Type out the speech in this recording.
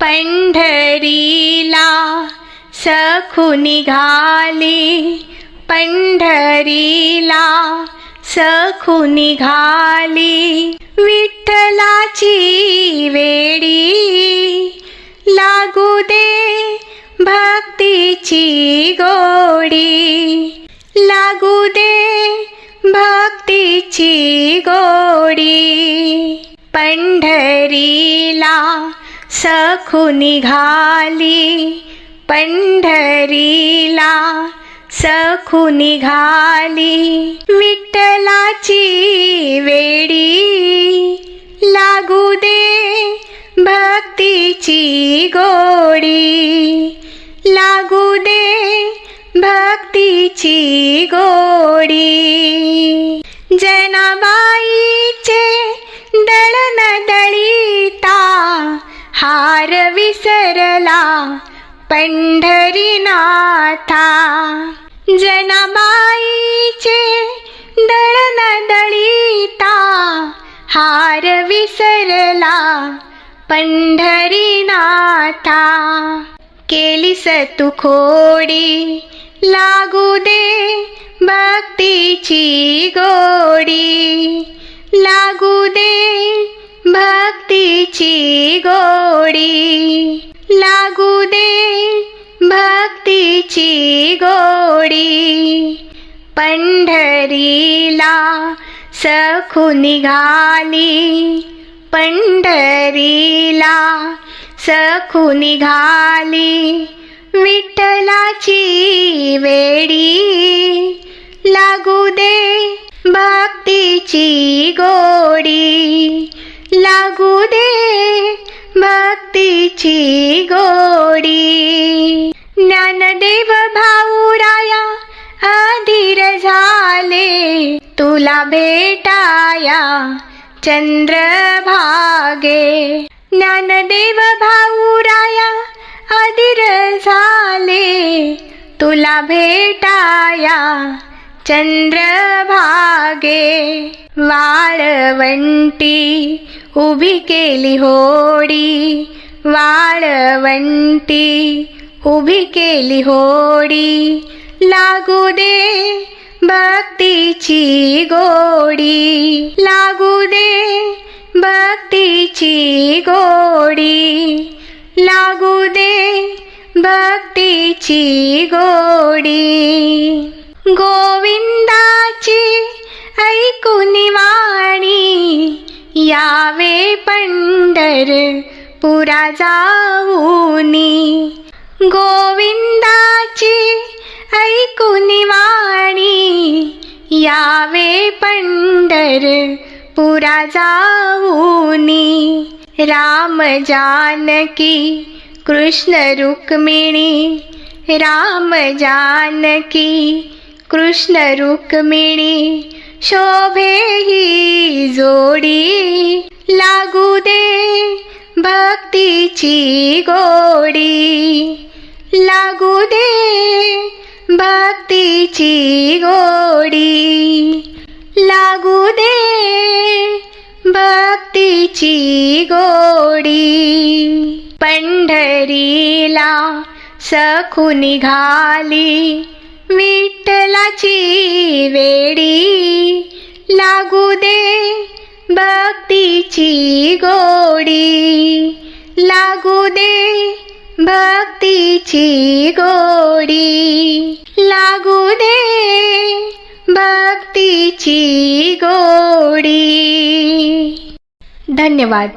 पंढरीला सखू निघाली. पंढरीला सखू निघाली. विठ्ठलाची वेडी लागू दे भक्तीची गोडी. लागू दे भक्तीची गोडी. पंढरीला सखू निघाली पंढरीला सखू निघाली विठ्ठलाची वेडी. लागू दे भक्तीची गोडी. लागू दे भक्तीची गोडी. जनाबा विसरला पंढरीनाथा. जनाबाईचे दळन दळीता हार विसरला पंढरीनाथा. केलीस तू खोडी लागू दे भक्तीची गोडी. लागू दे भक्तीची गोडी. लागू दे भक्तीची गोडी. पंढरीला सखू निघाली. पंढरीला सखू निघाली. विठ्ठलाची वेडी. लागू दे भक्तीची गोडी. लागू दे भक्ती भक्तीची गोडी. ज्ञानदेव भाऊराया अधीर झाले. तुला भेटाया चंद्रभागे ज्ञानदेव भाऊराया अधीर झाले. तुला भेटाया चंद्रभागे वाळवंटी उभी केली होडी. वाळवंटी उभी केली होडी. लागू दे भक्तीची गोडी. लागू दे भक्तीची गोडी. लागू दे भक्तीची गोडी. गोविंदाची ऐकून वाणी. यावे पंढर पुरा जाऊनी. गोविंदाची ऐकुनी वाणी. यावे पंढर पुरा जाऊनी. राम जानकी कृष्ण रुक्मिणी. राम जानकी कृष्ण रुक्मिणी. शोभे ही जोडी. भक्तीची गोडी लागू दे भक्तीची गोडी लागू दे भक्तीची गोडी. पंढरीला सखू निघाली विठ्ठलाची वेडी लागू दे भक्तीची गोडी. लागू दे भक्तीची गोडी. लागू दे भक्तीची गोडी. धन्यवाद.